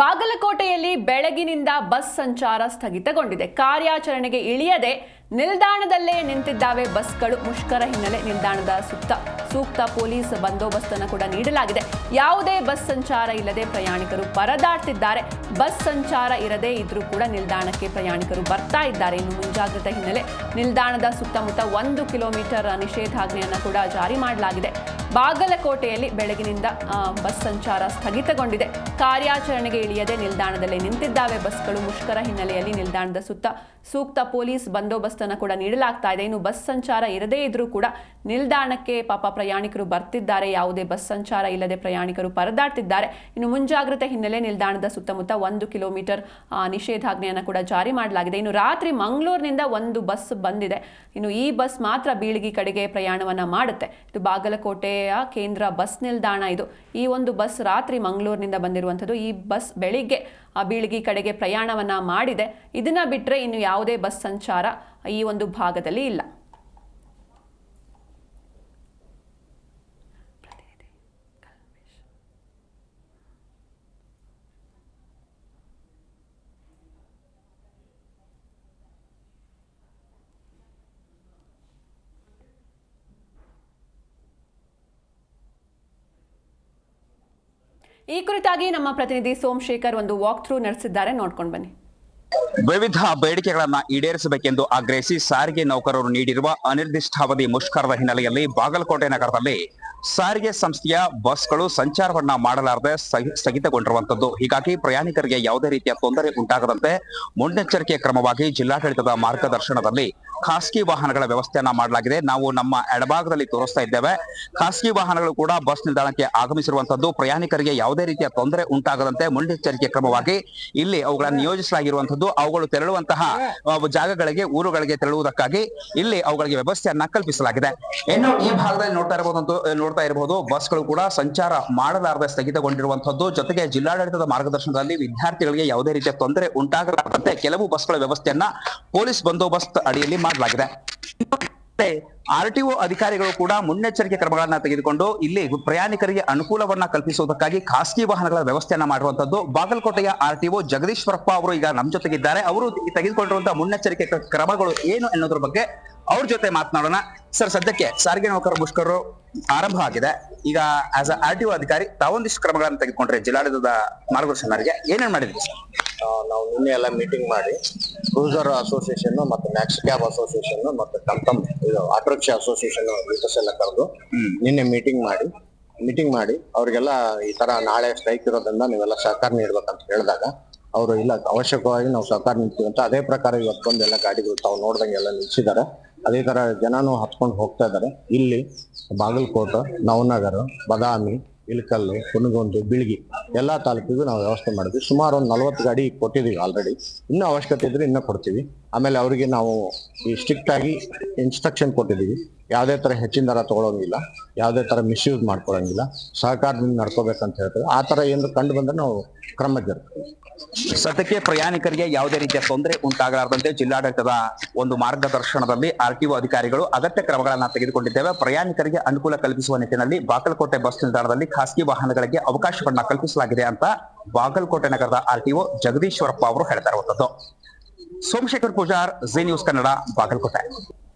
ಬಾಗಲಕೋಟೆಯಲ್ಲಿ ಬೆಳಗಿನಿಂದ ಬಸ್ ಸಂಚಾರ ಸ್ಥಗಿತಗೊಂಡಿದೆ. ಕಾರ್ಯಾಚರಣೆಗೆ ಇಳಿಯದೆ ನಿಲ್ದಾಣದಲ್ಲೇ ನಿಂತಿದ್ದಾವೆ ಬಸ್ಗಳು. ಮುಷ್ಕರ ಹಿನ್ನೆಲೆ ನಿಲ್ದಾಣದ ಸುತ್ತ ಸೂಕ್ತ ಪೊಲೀಸ್ ಬಂದೋಬಸ್ತನ್ನು ಕೂಡ ನೀಡಲಾಗಿದೆ. ಯಾವುದೇ ಬಸ್ ಸಂಚಾರ ಇಲ್ಲದೆ ಪ್ರಯಾಣಿಕರು ಪರದಾಡ್ತಿದ್ದಾರೆ. ಬಸ್ ಸಂಚಾರ ಇರದೇ ಇದ್ರೂ ಕೂಡ ನಿಲ್ದಾಣಕ್ಕೆ ಪ್ರಯಾಣಿಕರು ಬರ್ತಾ ಇದ್ದಾರೆ. ಇನ್ನು ಮುಂಜಾಗ್ರತೆ ಹಿನ್ನೆಲೆ ನಿಲ್ದಾಣದ ಸುತ್ತಮುತ್ತ ಒಂದು ಕಿಲೋಮೀಟರ್ ನಿಷೇಧಾಜ್ಞೆಯನ್ನು ಕೂಡ ಜಾರಿ ಮಾಡಲಾಗಿದೆ. ಬಾಗಲಕೋಟೆಯಲ್ಲಿ ಬೆಳಗಿನಿಂದ ಬಸ್ ಸಂಚಾರ ಸ್ಥಗಿತಗೊಂಡಿದೆ. ಕಾರ್ಯಾಚರಣೆಗೆ ಇಳಿಯದೆ ನಿಲ್ದಾಣದಲ್ಲಿ ನಿಂತಿದ್ದಾವೆ ಬಸ್ಗಳು. ಮುಷ್ಕರ ಹಿನ್ನೆಲೆಯಲ್ಲಿ ನಿಲ್ದಾಣದ ಸುತ್ತ ಸೂಕ್ತ ಪೊಲೀಸ್ ಬಂದೋಬಸ್ತನ್ನು ಕೂಡ ನೀಡಲಾಗ್ತಾ ಇದೆ. ಇನ್ನು ಬಸ್ ಸಂಚಾರ ಇರದೇ ಇದ್ರೂ ಕೂಡ ನಿಲ್ದಾಣಕ್ಕೆ ಪಾಪ ಪ್ರಯಾಣಿಕರು ಬರ್ತಿದ್ದಾರೆ. ಯಾವುದೇ ಬಸ್ ಸಂಚಾರ ಇಲ್ಲದೆ ಪ್ರಯಾಣಿಕರು ಪರದಾಡ್ತಿದ್ದಾರೆ. ಇನ್ನು ಮುಂಜಾಗ್ರತೆ ಹಿನ್ನೆಲೆ ನಿಲ್ದಾಣದ ಸುತ್ತಮುತ್ತ ಒಂದು ಕಿಲೋಮೀಟರ್ ನಿಷೇಧಾಜ್ಞೆಯನ್ನು ಕೂಡ ಜಾರಿ ಮಾಡಲಾಗಿದೆ. ಇನ್ನು ರಾತ್ರಿ ಮಂಗಳೂರಿನಿಂದ ಒಂದು ಬಸ್ ಬಂದಿದೆ. ಇನ್ನು ಈ ಬಸ್ ಮಾತ್ರ ಬೀಳಿಗಿ ಕಡೆಗೆ ಪ್ರಯಾಣವನ್ನು ಮಾಡುತ್ತೆ. ಇದು ಬಾಗಲಕೋಟೆಯ ಕೇಂದ್ರ ಬಸ್ ನಿಲ್ದಾಣ ಇದು. ಈ ಒಂದು ಬಸ್ ರಾತ್ರಿ ಮಂಗಳೂರಿನಿಂದ ಬಂದಿರುವಂಥದ್ದು. ಈ ಬಸ್ ಬೆಳಿಗ್ಗೆ ಆ ಬೀಳಗಿ ಕಡೆಗೆ ಪ್ರಯಾಣವನ್ನ ಮಾಡಿದೆ. ಇದನ್ನ ಬಿಟ್ಟರೆ ಇನ್ನು ಯಾವುದೇ ಬಸ್ ಸಂಚಾರ ಈ ಒಂದು ಭಾಗದಲ್ಲಿ ಇಲ್ಲ. ಈ ಕುರಿತಾಗಿ ನಮ್ಮ ಪ್ರತಿನಿಧಿ ಸೋಮಶೇಖರ್ ಒಂದು ವಾಕ್ ಥ್ರೂ ನಡೆಸಿದ್ದಾರೆ. ನೋಡ್ಕೊಂಡು ಬನ್ನಿ. ವಿವಿಧ ಬೇಡಿಕೆಗಳನ್ನ ಈಡೇರಿಸಬೇಕೆಂದು ಆಗ್ರಹಿಸಿ ಸಾರಿಗೆ ನೌಕರರು ನೀಡಿರುವ ಅನಿರ್ದಿಷ್ಟಾವಧಿ ಮುಷ್ಕರದ ಹಿನ್ನೆಲೆಯಲ್ಲಿ ಬಾಗಲಕೋಟೆ ನಗರದಲ್ಲಿ ಸಾರಿಗೆ ಸಂಸ್ಥೆಯ ಬಸ್ಗಳು ಸಂಚಾರವನ್ನ ಮಾಡಲಾರದೆ ಸ್ಥಗಿ- ಸ್ಥಗಿತಗೊಂಡಿರುವಂತದ್ದು. ಹೀಗಾಗಿ ಪ್ರಯಾಣಿಕರಿಗೆ ಯಾವುದೇ ರೀತಿಯ ತೊಂದರೆ ಉಂಟಾಗದಂತೆ ಮುನ್ನೆಚ್ಚರಿಕೆ ಕ್ರಮವಾಗಿ ಜಿಲ್ಲಾಡಳಿತದ ಮಾರ್ಗದರ್ಶನದಲ್ಲಿ ಖಾಸಗಿ ವಾಹನಗಳ ವ್ಯವಸ್ಥೆಯನ್ನ ಮಾಡಲಾಗಿದೆ. ನಾವು ನಮ್ಮ ಎಡಭಾಗದಲ್ಲಿ ತೋರಿಸ್ತಾ ಇದ್ದೇವೆ. ಖಾಸಗಿ ವಾಹನಗಳು ಕೂಡ ಬಸ್ ನಿಲ್ದಾಣಕ್ಕೆ ಆಗಮಿಸಿರುವಂತದ್ದು. ಪ್ರಯಾಣಿಕರಿಗೆ ಯಾವುದೇ ರೀತಿಯ ತೊಂದರೆ ಉಂಟಾಗದಂತೆ ಮುನ್ನೆಚ್ಚರಿಕೆ ಕ್ರಮವಾಗಿ ಇಲ್ಲಿ ಅವುಗಳನ್ನು ನಿಯೋಜಿಸಲಾಗಿರುವಂತದ್ದು. ಅವುಗಳು ತೆರಳುವಂತಹ ಜಾಗಗಳಿಗೆ ಊರುಗಳಿಗೆ ತೆರಳುವುದಕ್ಕಾಗಿ ಇಲ್ಲಿ ಅವುಗಳಿಗೆ ವ್ಯವಸ್ಥೆಯನ್ನ ಕಲ್ಪಿಸಲಾಗಿದೆ. ಇನ್ನು ಈ ಭಾಗದಲ್ಲಿ ನೋಡ್ತಾ ಇರಬಹುದು ನೋಡ್ತಾ ಇರಬಹುದು ಬಸ್ಗಳು ಕೂಡ ಸಂಚಾರ ಮಾಡಲಾರದೆ ಸ್ಥಗಿತಗೊಂಡಿರುವಂತದ್ದು ಜೊತೆಗೆ ಜಿಲ್ಲಾಡಳಿತದ ಮಾರ್ಗದರ್ಶನದಲ್ಲಿ ವಿದ್ಯಾರ್ಥಿಗಳಿಗೆ ಯಾವುದೇ ರೀತಿಯ ತೊಂದರೆ ಉಂಟಾಗಲಾರದಂತೆ ಕೆಲವು ಬಸ್ಗಳ ವ್ಯವಸ್ಥೆಯನ್ನ ಪೊಲೀಸ್ ಬಂದೋಬಸ್ತ್ ಅಡಿಯಲ್ಲಿ ಮಾಡಲಾಗಿದೆ. ಆರ್ ಟಿ ಅಧಿಕಾರಿಗಳು ಕೂಡ ಮುನ್ನೆಚ್ಚರಿಕೆ ಕ್ರಮಗಳನ್ನ ತೆಗೆದುಕೊಂಡು ಇಲ್ಲಿ ಪ್ರಯಾಣಿಕರಿಗೆ ಅನುಕೂಲವನ್ನ ಕಲ್ಪಿಸುವುದಕ್ಕಾಗಿ ಖಾಸಗಿ ವಾಹನಗಳ ವ್ಯವಸ್ಥೆಯನ್ನ ಮಾಡುವಂತದ್ದು ಬಾಗಲಕೋಟೆಯ ಆರ್ ಟಿ ಜಗದೀಶ್ವರಪ್ಪ ಅವರು ಈಗ ನಮ್ಮ ಜೊತೆಗಿದ್ದಾರೆ. ಅವರು ತೆಗೆದುಕೊಂಡಿರುವಂತಹ ಮುನ್ನೆಚ್ಚರಿಕೆ ಕ್ರಮಗಳು ಏನು ಅನ್ನೋದ್ರ ಬಗ್ಗೆ ಅವ್ರ ಜೊತೆ ಮಾತನಾಡೋಣ. ಸರ್ ಸದ್ಯಕ್ಕೆ ಸಾರಿಗೆ ನೌಕರ ಮುಷ್ಕರರು ಆರಂಭ ಆಗಿದೆ. ಈಗ ಆಸ್ ಅ ಆರ್ ಟಿ ಅಧಿಕಾರಿ ತಾವೊಂದಿಷ್ಟು ಕ್ರಮಗಳನ್ನು ತೆಗೆದುಕೊಂಡ್ರೆ ಜಿಲ್ಲಾಡಳಿತದ ಮಾರ್ಗದರ್ಶನ ಮೇರೆಗೆ ಏನೇನ್ ಮಾಡಿದ್ರಿ ಸರ್? ನಾವು ನಿನ್ನೆ ಎಲ್ಲ ಮೀಟಿಂಗ್ ಮಾಡಿ ಕ್ರೂಸರ್ ಅಸೋಸಿಯೇಷನ್ ಮತ್ತೆ ಮ್ಯಾಕ್ಸ್ ಕ್ಯಾಬ್ ಅಸೋಸಿಯೇಷನ್ ಮತ್ತೆ ಟಮ್ ಇದು ಆಟೋ ರಿಕ್ಷಾ ಅಸೋಸಿಯೇಷನ್ ಲೀಡರ್ಸ್ ಎಲ್ಲ ಕರೆದು ನಿನ್ನೆ ಮೀಟಿಂಗ್ ಮಾಡಿ ಮೀಟಿಂಗ್ ಮಾಡಿ ಅವ್ರಿಗೆಲ್ಲ ಈ ತರ ನಾಳೆ ಸ್ಟ್ರೈಕ್ ಇರೋದ್ರಿಂದ ನೀವೆಲ್ಲ ಸಹಕಾರ ನೀಡ್ಬೇಕಂತ ಹೇಳಿದಾಗ ಅವರು ಇಲ್ಲ ಅವಶ್ಯಕವಾಗಿ ನಾವು ಸಹಕಾರ ನೀಡ್ತೀವಿ ಅಂತ ಅದೇ ಪ್ರಕಾರ ಇವತ್ತು ಬಂದು ಎಲ್ಲ ಗಾಡಿಗಳು ತಾವು ನೋಡ್ದಂಗೆಲ್ಲ ನಿಲ್ಸಿದ್ದಾರೆ. ಅದೇ ತರ ಜನನು ಹತ್ಕೊಂಡು ಹೋಗ್ತಾ ಇದ್ದಾರೆ ಇಲ್ಲಿ ಬಾಗಲಕೋಟೆ, ನವನಗರ, ಬದಾಮಿ, ಇಳಕಲ್ಲು, ಕುನಗುಂದು, ಬಿಳ್ಗಿ ಎಲ್ಲಾ ತಾಲೂಕಿಗೂ ನಾವು ವ್ಯವಸ್ಥೆ ಮಾಡಿದ್ವಿ. ಸುಮಾರು ಒಂದು ನಲವತ್ತು ಗಾಡಿ ಕೊಟ್ಟಿದ್ದೀವಿ ಆಲ್ರೆಡಿ ಇನ್ನೂ ಅವಶ್ಯಕತೆ ಇದ್ರೆ ಇನ್ನೂ ಕೊಡ್ತೀವಿ. ಆಮೇಲೆ ಅವರಿಗೆ ನಾವು ಈ ಸ್ಟ್ರಿಕ್ಟ್ ಆಗಿ ಇನ್ಸ್ಟ್ರಕ್ಷನ್ ಕೊಟ್ಟಿದ್ದೀವಿ ಯಾವುದೇ ಥರ ಹೆಚ್ಚಿನ ದರ ತೊಗೊಳೋಂಗಿಲ್ಲ. ಯಾವುದೇ ಥರ ಮಿಸ್ಯೂಸ್ ಮಾಡ್ಕೊಳ್ಳೋಂಗಿಲ್ಲ ಸಹಕಾರದಿಂದ ನಡ್ಕೋಬೇಕಂತ ಹೇಳ್ತೇವೆ ಆ ಥರ ಏನು ಕಂಡು ಬಂದರೆ ನಾವು ಕ್ರಮ ಜರುಗ್ತೀವಿ. ಸದ್ಯಕ್ಕೆ ಪ್ರಯಾಣಿಕರಿಗೆ ಯಾವುದೇ ರೀತಿಯ ತೊಂದರೆ ಉಂಟಾಗಲಾರದಂತೆ ಜಿಲ್ಲಾಡಳಿತದ ಒಂದು ಮಾರ್ಗದರ್ಶನದಲ್ಲಿ ಆರ್ ಟಿಒ ಅಧಿಕಾರಿಗಳು ಅಗತ್ಯ ಕ್ರಮಗಳನ್ನು ತೆಗೆದುಕೊಂಡಿದ್ದೇವೆ. ಪ್ರಯಾಣಿಕರಿಗೆ ಅನುಕೂಲ ಕಲ್ಪಿಸುವ ನಿಟ್ಟಿನಲ್ಲಿ ಬಾಗಲಕೋಟೆ ಬಸ್ ನಿಲ್ದಾಣದಲ್ಲಿ ಖಾಸಗಿ ವಾಹನಗಳಿಗೆ ಅವಕಾಶವನ್ನ ಕಲ್ಪಿಸಲಾಗಿದೆ ಅಂತ ಬಾಗಲಕೋಟೆ ನಗರದ ಆರ್ ಟಿಒ ಜಗದೀಶ್ವರಪ್ಪ ಅವರು ಹೇಳ್ತಾ ಇರುವಂತದ್ದು ಸೋಮಶೇಖರ್ ಪೂಜಾರ್ ಜಿ ನ್ಯೂಸ್ ಕನ್ನಡ, ಬಾಗಲಕೋಟೆ.